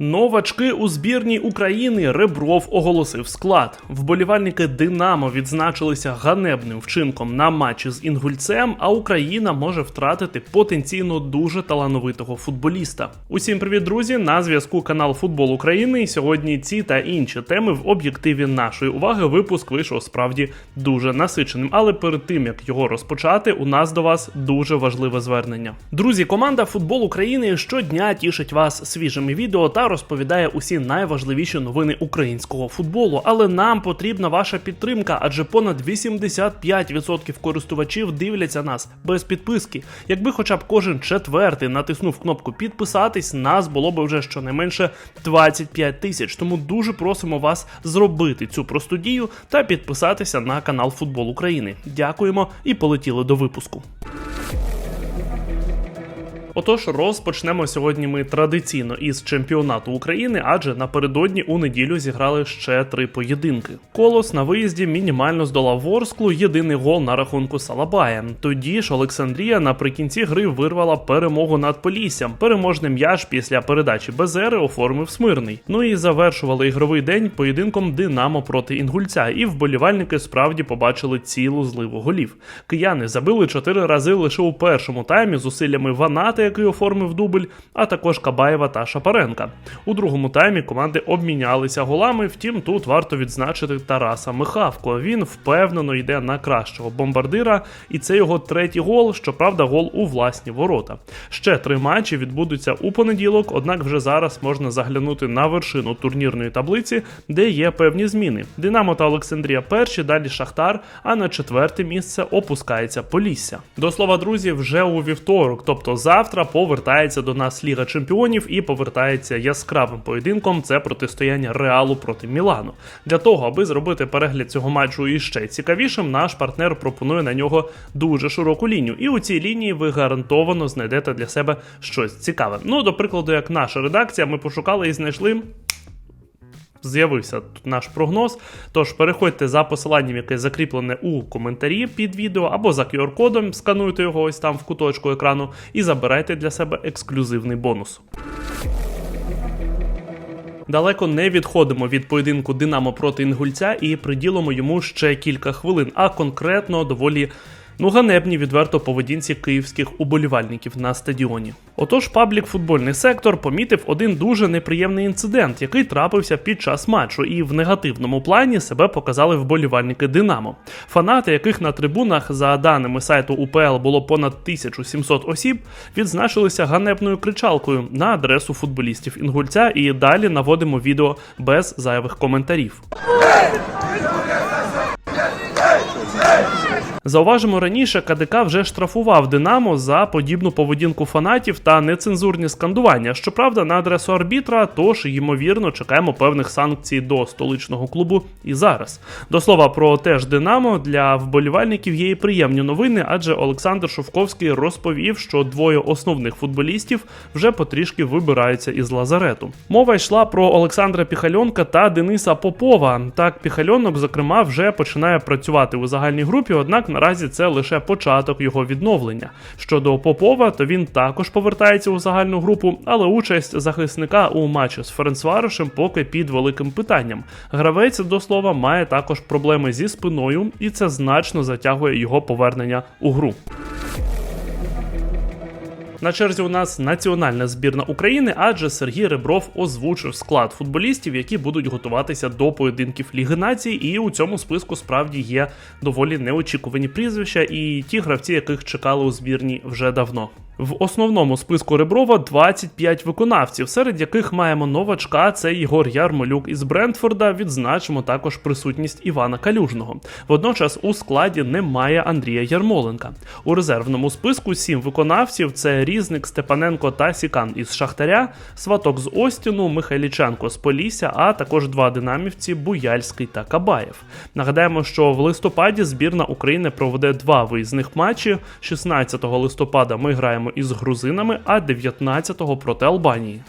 Новачки у збірній України Ребров оголосив склад. Вболівальники Динамо відзначилися ганебним вчинком на матчі з інгульцем, а Україна може втратити потенційно дуже талановитого футболіста. Усім привіт, друзі! На зв'язку канал Футбол України. Сьогодні ці та інші теми в об'єктиві нашої уваги. Випуск вийшов справді дуже насиченим. Але перед тим як його розпочати, у нас до вас дуже важливе звернення. Друзі, команда Футбол України щодня тішить вас свіжими відео та розповідає усі найважливіші новини українського футболу. Але нам потрібна ваша підтримка, адже понад 85% користувачів дивляться нас без підписки. Якби хоча б кожен четвертий натиснув кнопку підписатись, нас було б вже щонайменше 25 тисяч. Тому дуже просимо вас зробити цю просту дію та підписатися на канал Футбол України. Дякуємо і полетіли до випуску. Отож, розпочнемо сьогодні ми традиційно із чемпіонату України, адже напередодні у неділю зіграли ще три поєдинки. Колос на виїзді мінімально здолав Ворсклу, єдиний гол на рахунку Салабая. Тоді ж Олександрія наприкінці гри вирвала перемогу над Поліссям. Переможний м'яч після передачі Безери оформив Смирний. Ну і завершували ігровий день поєдинком Динамо проти Інгульця. І вболівальники справді побачили цілу зливу голів. Кияни забили чотири рази лише у першому таймі зусиллями Ваната, який оформив дубль, а також Кабаєва та Шапаренка. У другому таймі команди обмінялися голами. Втім, тут варто відзначити Тараса Михавко. Він впевнено йде на кращого бомбардира, і це його третій гол. Щоправда, гол у власні ворота. Ще три матчі відбудуться у понеділок, однак вже зараз можна заглянути на вершину турнірної таблиці, де є певні зміни. Динамо та Олександрія перші, далі Шахтар. А на четверте місце опускається Полісся. До слова, друзі, вже у вівторок, тобто завтра, повертається до нас Ліга Чемпіонів і повертається яскравим поєдинком. Це протистояння Реалу проти Мілану. Для того, аби зробити перегляд цього матчу іще цікавішим, наш партнер пропонує на нього дуже широку лінію. І у цій лінії ви гарантовано знайдете для себе щось цікаве. Ну, до прикладу, як наша редакція, ми пошукали і знайшли. З'явився тут наш прогноз. Тож переходьте за посиланням, яке закріплене у коментарі під відео, або за QR-кодом, скануйте його ось там в куточку екрану і забирайте для себе ексклюзивний бонус. Далеко не відходимо від поєдинку Динамо проти Інгульця і приділимо йому ще кілька хвилин, а конкретно доволі. Ну, ганебні відверто поведінці київських уболівальників на стадіоні. Отож, паблік футбольний сектор помітив один дуже неприємний інцидент, який трапився під час матчу, і в негативному плані себе показали вболівальники Динамо. Фанати, яких на трибунах, за даними сайту УПЛ, було понад 1700 осіб, відзначилися ганебною кричалкою на адресу футболістів інгульця. І далі наводимо відео без зайвих коментарів. Зауважимо раніше, КДК вже штрафував Динамо за подібну поведінку фанатів та нецензурні скандування. Щоправда, на адресу арбітра, тож ймовірно чекаємо певних санкцій до столичного клубу і зараз. До слова про теж Динамо для вболівальників є і приємні новини, адже Олександр Шовковський розповів, що двоє основних футболістів вже потрішки вибираються із лазарету. Мова йшла про Олександра Піхальонка та Дениса Попова. Так, Піхальонок, зокрема, вже починає працювати у загальній групі, однак наразі це лише початок його відновлення. Щодо Попова, то він також повертається у загальну групу, але участь захисника у матчі з Ференцварошем поки під великим питанням. Гравець до слова має також проблеми зі спиною, і це значно затягує його повернення у гру. На черзі у нас національна збірна України, адже Сергій Ребров озвучив склад футболістів, які будуть готуватися до поєдинків Ліги Націй, і у цьому списку справді є доволі неочікувані прізвища, і ті гравці, яких чекали у збірні вже давно. В основному списку Реброва 25 виконавців, серед яких маємо новачка. Це Єгор Ярмолюк із Брентфорда. Відзначимо також присутність Івана Калюжного. Водночас у складі немає Андрія Ярмоленка. У резервному списку сім виконавців: це Різник, Степаненко та Сікан із Шахтаря, Сваток з Остіну, Михайліченко з Полісся, а також два динамівці Буяльський та Кабаєв. Нагадаємо, що в листопаді збірна України проведе два виїзних матчі. 16 листопада ми граємо із грузинами, а 19-го проти Албанії.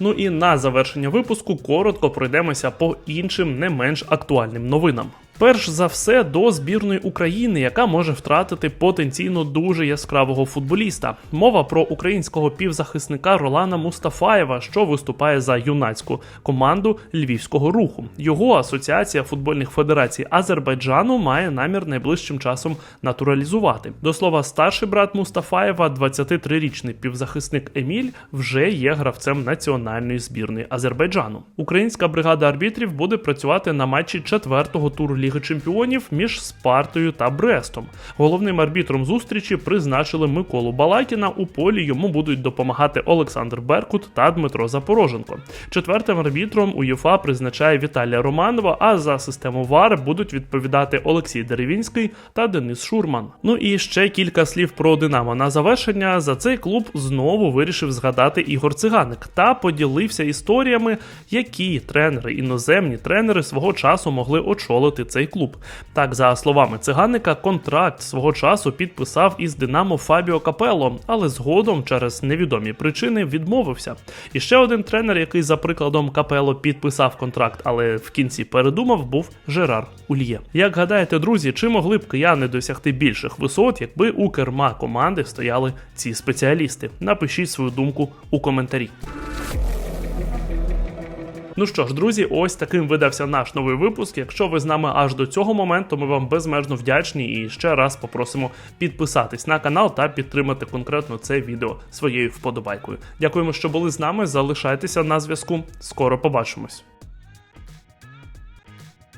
Ну і на завершення випуску коротко пройдемося по іншим не менш актуальним новинам. Перш за все до збірної України, яка може втратити потенційно дуже яскравого футболіста. Мова про українського півзахисника Ролана Мустафаєва, що виступає за юнацьку команду львівського руху. Його асоціація футбольних федерацій Азербайджану має намір найближчим часом натуралізувати. До слова, старший брат Мустафаєва, 23-річний півзахисник Еміль, вже є гравцем національної збірної Азербайджану. Українська бригада арбітрів буде працювати на матчі четвертого туру Ліги Чемпіонів між Спартою та Брестом. Головним арбітром зустрічі призначили Миколу Балакіна. У полі йому будуть допомагати Олександр Беркут та Дмитро Запороженко. Четвертим арбітром УЄФА призначає Віталія Романова, а за систему ВАР будуть відповідати Олексій Деревінський та Денис Шурман. Ну і ще кілька слів про Динамо на завершення. За цей клуб знову вирішив згадати Ігор Циганик та поділився історіями, які тренери, іноземні тренери свого часу могли очолити цей клуб. Так, за словами циганика, контракт свого часу підписав із Динамо Фабіо Капелло, але згодом через невідомі причини відмовився. І ще один тренер, який за прикладом Капелло підписав контракт, але в кінці передумав, був Жерар Ульє. Як гадаєте, друзі, чи могли б кияни досягти більших висот, якби у керма команди стояли ці спеціалісти? Напишіть свою думку у коментарі. Ну що ж, друзі, ось таким видався наш новий випуск. Якщо ви з нами аж до цього моменту, ми вам безмежно вдячні і ще раз попросимо підписатись на канал та підтримати конкретно це відео своєю вподобайкою. Дякуємо, що були з нами. Залишайтеся на зв'язку. Скоро побачимось.